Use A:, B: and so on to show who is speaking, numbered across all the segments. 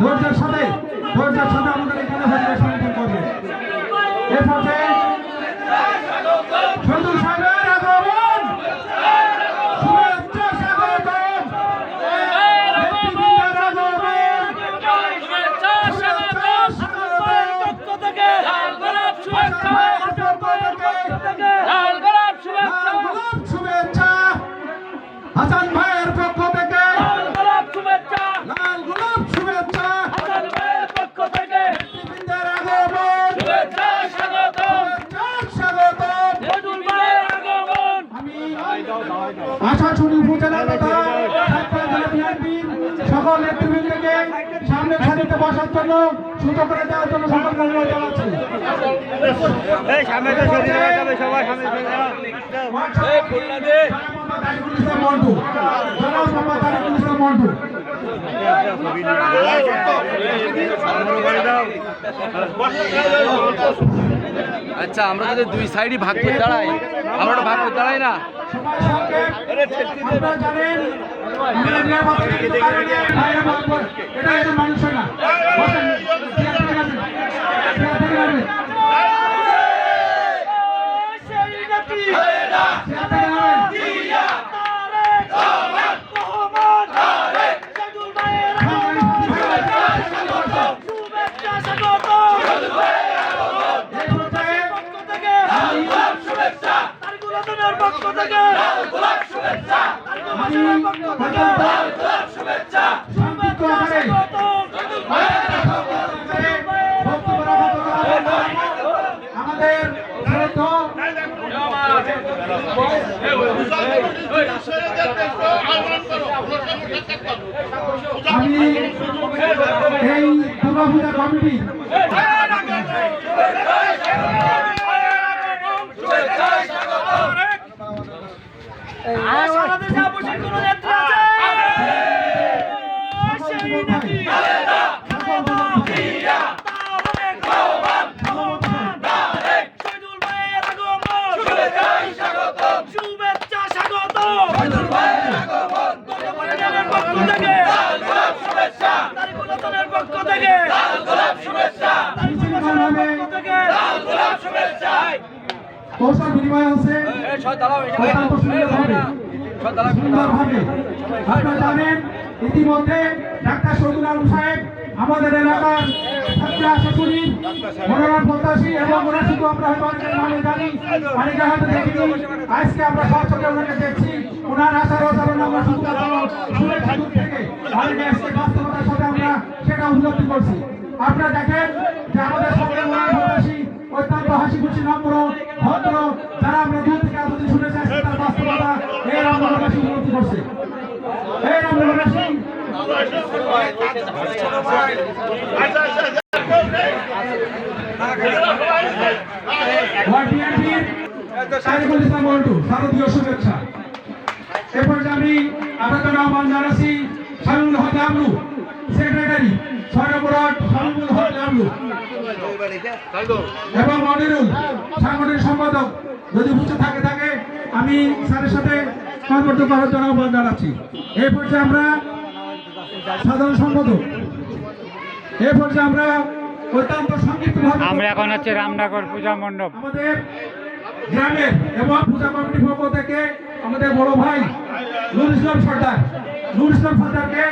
A: ধৈর্যের জন্য সুযোগ করে দেওয়ার জন্য সকলকে ধন্যবাদ জানাচ্ছি। মন্টু
B: আচ্ছা আমরা যদি দুই সাইডই ভাগ করে দাঁড়াই আমরা ভাগ করে দাঁড়াই না
A: সঙ্গে আপনারা জানেন আমাদের নিরাপত্তা কিন্তু কারণে বাইরে বলব, এটা একজন মানুষের না বসেন চেয়ার থেকে নামেন। চেয়ার থেকে নামেন। চেয়ার থেকে নামেন। এই পর্যায়ে
C: পক্ষ থেকে
A: আমি অত্যন্ত সংক্ষিপ্ত আকারে বক্তব্য রাখার জন্য আমাদের শ্রদ্ধেয় আমি এই দুর্গাপূজা কমিটি
C: বাংলাদেশে অবশ্যই কোনো নেত্রী আছে সেই নেত্রী শহীদুল ভাইয়ের আগমন শুভেচ্ছা স্বাগতম গণপরিজনের পক্ষ থেকে তারিকুল হাসানের পক্ষ থেকে তারিকুল হাসানের পক্ষ থেকে
A: সুন্দরভাবে। আপনারা জানেন ইতিমধ্যে ডাক্তার শহীদুল আলম সাহেব আমাদের এলাকার ছাত্র আশাশুনি মনোনয়ন প্রত্যাশী এবং ওনার শুধু আমরা নামে জানি। অনেকে হয়তো দেখিনি। আজকে আমরা সচকে ওনাকে দেখছি। ওনার আচরণ আমরা শুধু শুনেছি দূর থেকে। অনেকে আজকে বাস্তবতার সাথে আমরা সেটা উপলব্ধি করছি। আপনারা দেখেন যে আমাদের সকলের মনোনয়ন প্রত্যাশী অত্যন্ত হাসি খুশি নম্র, ভদ্র, যারা আমরা দূর থেকে এতদিন শুনেছি তার বাস্তবতা আমরা প্রকাশী উপলব্ধি করছে। ওয়ার্ড বিএনপির সাইফুল ইসলাম মন্টু শারদীয় শুভেচ্ছা। এরপর আমি আপনাদের আহ্বান জানাচ্ছি শামীমুল হক আমলু এবং মনিরুল সাংগঠনিক সম্পাদক যদি বুঝতে থাকে থাকে আমি স্যারের সাথে সম্পর্ক করার জন্য আহ্বান জানাচ্ছি। এই পর্যায়ে আমরা সাধারণ সম্পাদক এই পর্যায়ে আমরা অত্যন্ত সংক্ষিপ্তভাবে
D: আমরা এখন হচ্ছে রামনগর পূজা মণ্ডপ।
A: আমাদের গ্রামের এবং পূজা কমিটির পক্ষ থেকে আমাদের বড় ভাই নুর ইসলাম সর্দার নুর ইসলাম সর্দারকে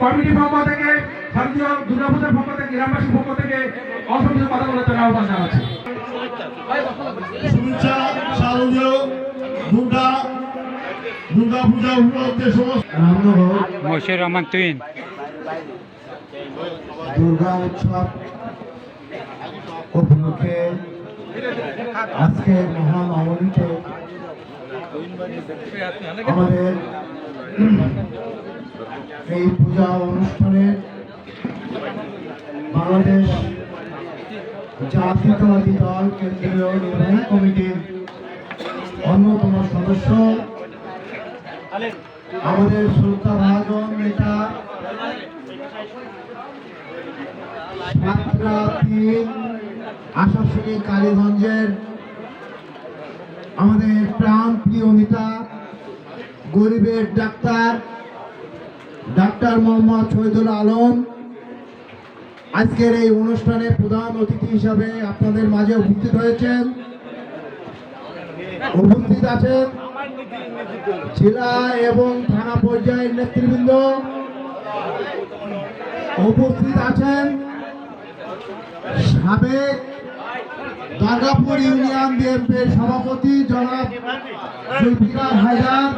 A: কমিটি পক্ষ থেকে ভারতীয় দুর্গা পূজার পক্ষ থেকে গ্রামবাসীর পক্ষ থেকে অসংখ্য কথা বলার জন্য আহ্বান জানাচ্ছি।
E: শুভেচ্ছা শারদীয় দুর্গা দুর্গা পূজা উপলক্ষে সমস্ত
D: মশিউর রহমান তুইন
F: দুর্গা উৎসব উপলক্ষে আজকে মহান অবনীতে আমাদের এই পূজা অনুষ্ঠানে বাংলাদেশ জাতীয়তাবাদী দল কেন্দ্রীয় নির্বাহী কমিটির অন্যতম সদস্য। আমাদের শ্রদ্ধা ভাজন নেতা আশাশুনি কালীগঞ্জের আমাদের প্রাণ প্রিয় নেতা, গরিবের ডাক্তার ডাক্তার মোহাম্মদ শহীদুল আলম আজকের এই অনুষ্ঠানে প্রধান অতিথি হিসাবে আপনাদের মাঝে উপস্থিত হয়েছেন। উপস্থিত আছেন জেলা এবং থানা পর্যায়ের নেতৃবৃন্দ। উপস্থিত আছেন সাবেক দুর্গাপুর ইউনিয়ন বিএনপির সভাপতি জনাব জুলফিকার হায়দার।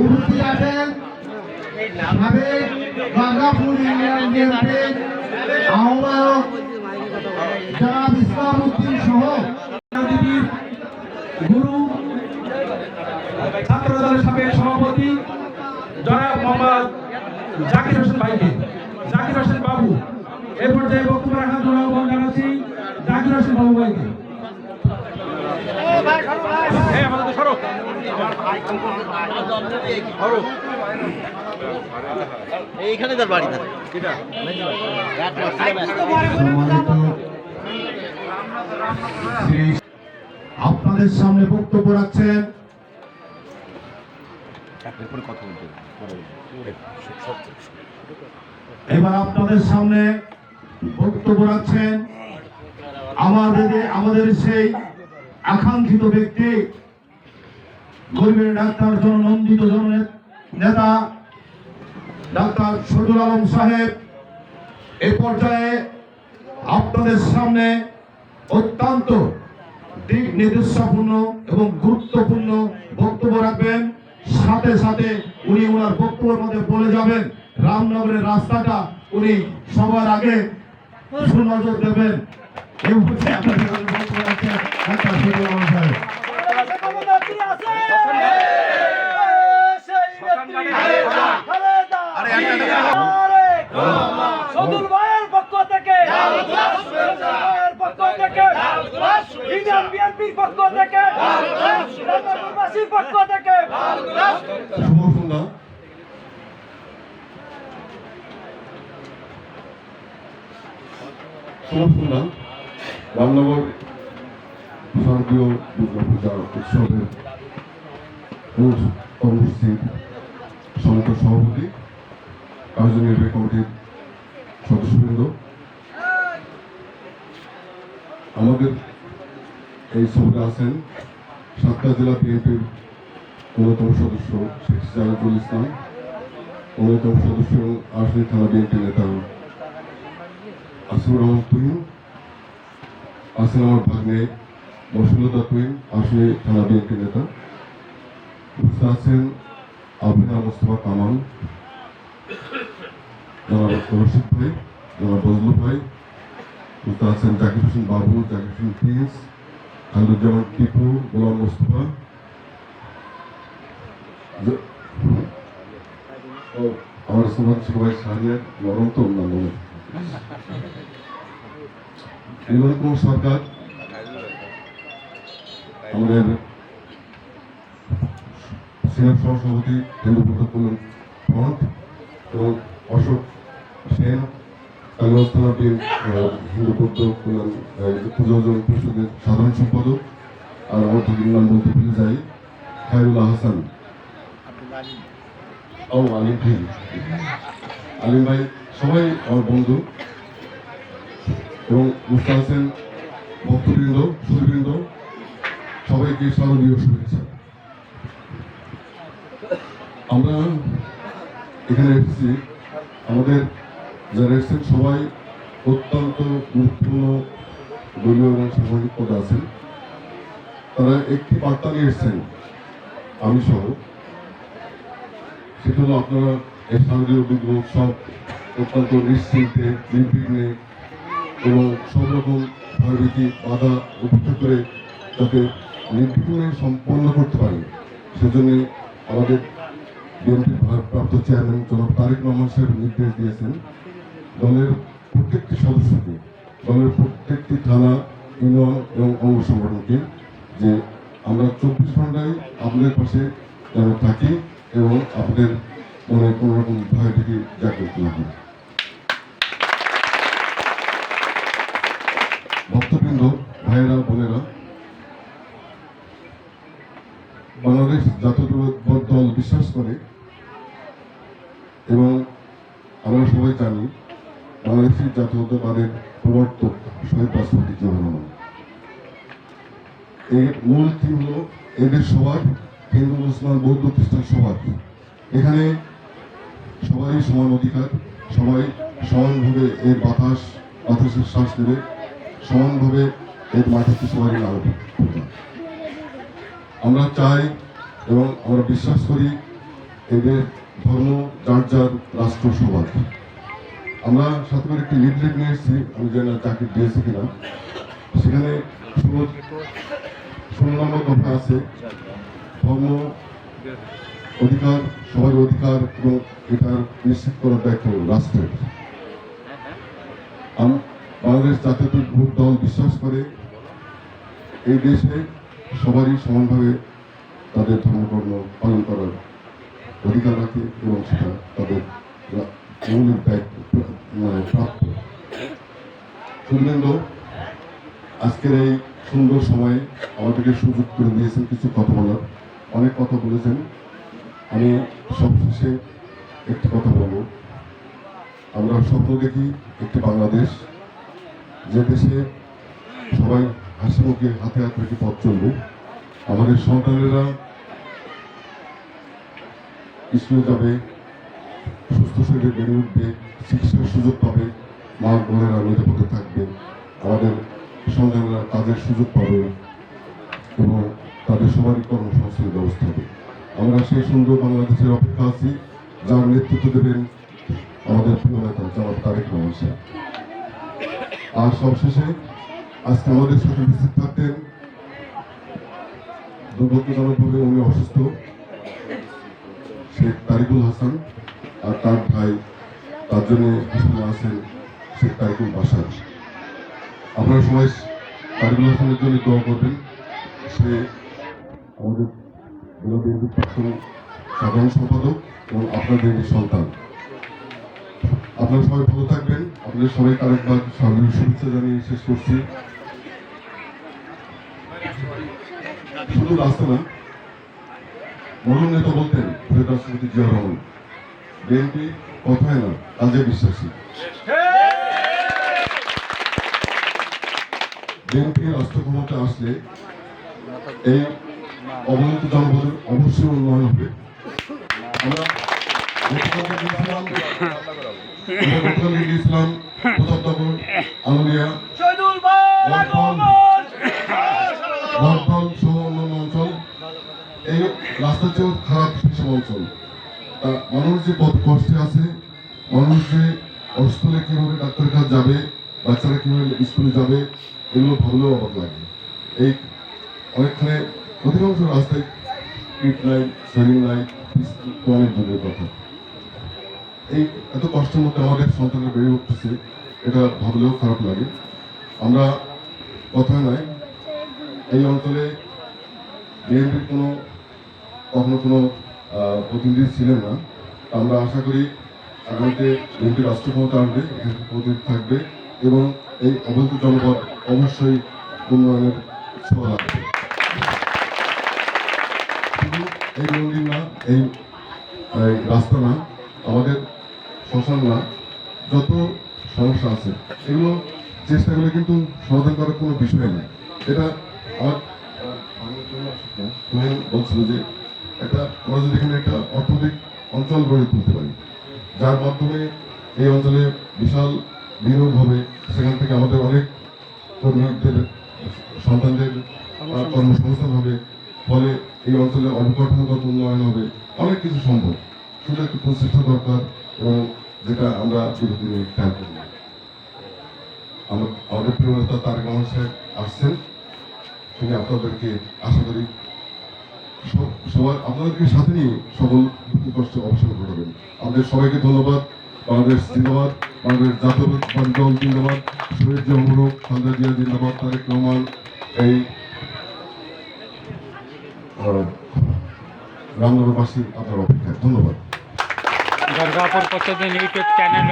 F: উপস্থিত আছেন সাবেক দুর্গাপুর ইউনিয়ন বিএনপির আহ্বায়ক জনাব ইসলাম উদ্দিন সহ
A: রাজনীতির গুরু ছাত্র দলের সাবেক সভাপতি জনাব মোহাম্মদ জাকির হোসেন ভাইকে জাকির হোসেন বাবু এ পর্যায়ে বক্তব্য রাখার জন্য আহ্বান জানাচ্ছি জাকির হোসেন বাবু ভাইকে এই আমাদের সরো
D: এইখানে তার বাড়ি না।
F: আপনাদের সামনে বক্তব্য রাখছেন। এবার আপনাদের সামনে বক্তব্য রাখছেন আমাদের আমাদের সেই আকাঙ্ক্ষিত ব্যক্তি গরিবের ডাক্তার জননন্দিত জন নেতা ডাক্তার শহীদুল আলম সাহেব এ পর্যায়ে আপনাদের সামনে অত্যন্ত দিক নির্দেশাপূর্ণ এবং গুরুত্বপূর্ণ বক্তব্য রাখবেন। সাথে সাথে উনি ওনার বক্তব্যের মধ্যে বলে যাবেন রামনগরের রাস্তাটা উনি সবার আগে সুনজর দেবেন। এই হচ্ছে আপনাদের বক্তব্য রাখছেন ডাক্তার শহীদুল আলম সাহেব।
C: সদুল ভাইয়ের পক্ষ থেকে ভাইয়ের পক্ষ থেকে ইন্ডিয়ান বিএনপির পক্ষ থেকে রাজনীতিবাসীর পক্ষ থেকে।
E: শুভ সন্ধ্যা শুভ সন্ধ্যা রামনগর শারদীয় দুর্গাপূজা উৎসবের অনু- সমিত সভাপতি কার্যনির্বাহী কমিটির সদস্যবৃন্দ। আমাদের এই সভাতে আছেন সাতটা জেলা বিএনপির অন্যতম সদস্য শেখ জাহিদুল ইসলাম, অন্যতম সদস্য এবং আশনি থানা বিএনপি নেতা আসিফুর রহমান তুহিন আছেন আমার ভাগ্নে মসুলতা তুহিন আশনি থানা বিএনপি নেতা। উপস্থিত আছেন আবিনা মোস্তফা কামাল রশিদ ভাই বজলু ভাই। উপস্থিত আছেন জাকির হোসেন বাবু, জাকির হোসেন প্রিন্স খালুজ্জামান টিপু, গোলাম মোস্তফা। আমার সুমান সবাই সারিয়ে নরম তো অন্যান্য নির্মল কুমার সরকার, আমাদের সিনিয়র সহসভাপতি, হিন্দু কল্যাণ ফ্রন্ট এবং অশোক সেন কালীবাস্তানা হিন্দু জন পরিষদের সাধারণ সম্পাদক আর আমার দুদিন যাই খায়রুল্লাহ হাসান ও, আলিম ভাই। আলিম ভাই, সবাই আমার বন্ধু এবং মুস্তা হাসেন ভক্তবৃন্দ সুদীবৃন্দ সবাইকে শারদীয় শুভেচ্ছা। আমরা এখানে এসেছি আমাদের যারা এসেছেন সবাই অত্যন্ত গুরুত্বপূর্ণ দলীয় এবং সামাজিক পদে আছেন। তারা একটি বার্তা নিয়ে এসেছেন, আমি সহ। সেটা হলো আপনারা এই শারদীয় দুর্গ উৎসব অত্যন্ত নিশ্চিন্তে, নির্বিঘ্নে এবং সব রকম ভয়ভীতি বাধা উপেক্ষা করে যাতে নির্বিঘ্নে সম্পন্ন করতে পারেন সেজন্য আমাদের বিএনপির ভারপ্রাপ্ত চেয়ারম্যান জনাব তারেক রহমান সাহেব নির্দেশ দিয়েছেন দলের প্রত্যেকটি সদস্যকে, দলের প্রত্যেকটি থানা, ইউনিয়ন এবং অঙ্গ সংগঠনকে যে আমরা চব্বিশ ঘন্টায় আপনাদের পাশে যেন থাকি এবং আপনাদের মনে কোনো রকম ভয় থেকে জাগ্রত না হয় ভক্তবৃন্দ ভাইয়েরা, বোনেরা, বাংলাদেশ জাতীয়তাবাদ দল বিশ্বাস করে এবং আমরা সবাই জানি বাংলাদেশি জাতীয়তাবাদের প্রবর্তক শহীদ রাষ্ট্রপতি জিয়া এর মূল থিম হলো এদের সবার, হিন্দু, মুসলমান, বৌদ্ধ, খ্রিস্টান সবার। এখানে সবাই সমান অধিকার, সবাই সমানভাবে এর বাতাস, বাতাসের শ্বাস নেবে, সমানভাবে এর মাটিতে সবাই লাভ আমরা চাই এবং আমরা বিশ্বাস করি এদের ধর্ম, যার যার রাষ্ট্র সবার। আমরা সাথে একটি লিডলেট নিয়ে এসেছি, আমি জানি চাকরি দিয়েছে কিনা। সেখানে ষোলো নম্বর কথা আছে, ধর্ম অধিকার, সবার অধিকার এবং এটার নিশ্চিত করার দায়িত্ব রাষ্ট্রের। বাংলাদেশ জাতীয়তাবাদী দল বিশ্বাস করে এই দেশে সবারই সমানভাবে তাদের ধর্মকর্ম পালন করার অধিকার রাখে এবং সেটা তাদের রা- মৌলিক দায়িত্ব মানে প্রাপ্য। শুনলেন আজকের এই সুন্দর সময়ে আমাদেরকে সুযোগ করে দিয়েছেন কিছু কথা বলার। অনেক কথা বলেছেন। আমি সবশেষে একটি কথা বলব। আমরা স্বপ্ন দেখি একটি বাংলাদেশ, যে দেশে সবাই হাসি মুখে হাতে হাত রেখে পথ চলবে। আমাদের সন্তানেরা স্কুলে যাবে সুস্থ শরীরে বেড়ে উঠবে, চিকিৎসার সুযোগ পাবে, মা বোনেরা নিরাপদে থাকবে, আমাদের সন্তানেরা কাজের সুযোগ পাবে এবং তাদের সবারই কর্মসংস্থানের ব্যবস্থা হবে। আমরা সেই সুন্দর বাংলাদেশের অপেক্ষা আছি, যার নেতৃত্ব দেবেন আমাদের প্রিয় নেতা তারেক রহমান আর সবশেষে আজকে আমাদের সাথে উপস্থিত থাকতেন দুর্ভাগ্যজনকভাবে উনি অসুস্থ, শেখ তারিকুল হাসান। আর তার ভাই তার জন্য হাসপাতালে আছেন শেখ তারিকুল বাসার। আপনারা সবাই তারিকুল হাসানের জন্য দোয়া করবেন। সে আমাদের সাধারণ সম্পাদক এবং আপনাদের সন্তান। আপনারা সবাই ভালো থাকবেন। আপনাদের সবাইকে আরেকবার সার্বিক শুভেচ্ছা জানিয়ে শেষ করছি। শুধু রাস্তা না মরণ নেতা বলতেন রাষ্ট্রপতি জিয়া রহমান। বিএনপি কথায় না? কাজে বিশ্বাসী। বিএনপি রাষ্ট্র ক্ষমতা আসলে এই অবনত জনপদের অবশ্যই উন্নয়ন হবে। আমরা গিয়েছিলাম প্রতাপনগর সহ অন্যান্য অঞ্চল এই রাস্তার চেয়েও খারাপ সেসব অঞ্চল। মানুষ যে কত কষ্টে আছে, মানুষ যে অসুস্থ হলে কীভাবে ডাক্তারের কাছে যাবে, বাচ্চারা কীভাবে স্কুলে যাবে, এগুলো ভাবলেও অবাক লাগে। এই অনেকখানে অধিকাংশ রাস্তায় স্ট্রিট লাইট সেভিং লাইট অনেক দূরের কথা। এই এত কষ্টের মধ্যে আমাদের সন্তানরা বেড়ে উঠতেছে, এটা ভাবলেও খারাপ লাগে। আমরা কথা নয়, এই অঞ্চলে বিএনপির কোনো, কখনো কোনো প্রতিনিধি ছিলেন না আমরা আশা করি আগামীতে বিএনপি রাষ্ট্র ক্ষমতা আসবে এখানে প্রতিনিধি থাকবে এবং এই অবৈধ জনপদ অবশ্যই উন্নয়নের ছোঁয়া লাগবে শুধু এই মন্দির না এই এই রাস্তা না আমাদের শ্মশান না যত সমস্যা আছে এগুলো চেষ্টা করলে কিন্তু সমাধান করার কোনো বিষয় না এটা আমার বলছিল যে একটা আমরা যদি এখানে একটা অর্থনৈতিক অঞ্চল গড়ে তুলতে পারি যার মাধ্যমে এই অঞ্চলে বিশাল বিনিয়োগ হবে সেখান থেকে আমাদের অনেক কর্মীদের সন্তানদের কর্মসংস্থান। হবে ফলে এই অঞ্চলে অবকাঠামোগত উন্নয়ন হবে অনেক কিছু সম্ভব। শুধু একটু প্রচেষ্টা দরকার এবং যেটা আমরা বিগত দিনে খেয়াল করি। না। আমার- আমাদের প্রিয় নেতা তারেক রহমান সাহেব আসছেন। তিনি আপনাদেরকে আশা করি সবার আপনাদেরকে সাথে নিয়ে সকল কষ্ট অবসান ঘটাবেন আমাদের সবাইকে ধন্যবাদ। বাংলাদেশ জিন্দাবাদ। বাংলাদেশ জাতীয়বাদী দল জিন্দাবাদ। শহীদ জমরুক খালেদা জিয়া জিন্দাবাদ, তারেক রহমান, এই রামনগরবাসী আপনার অপেক্ষায়। ধন্যবাদ।
D: দুর্গাপুর প্রতিদিন ইউটিউব চ্যানেল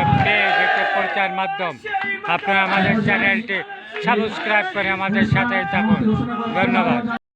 D: প্রচার মাধ্যম। আপনারা আমাদের চ্যানেলটি সাবস্ক্রাইব করে আমাদের সাথে থাকুন। ধন্যবাদ।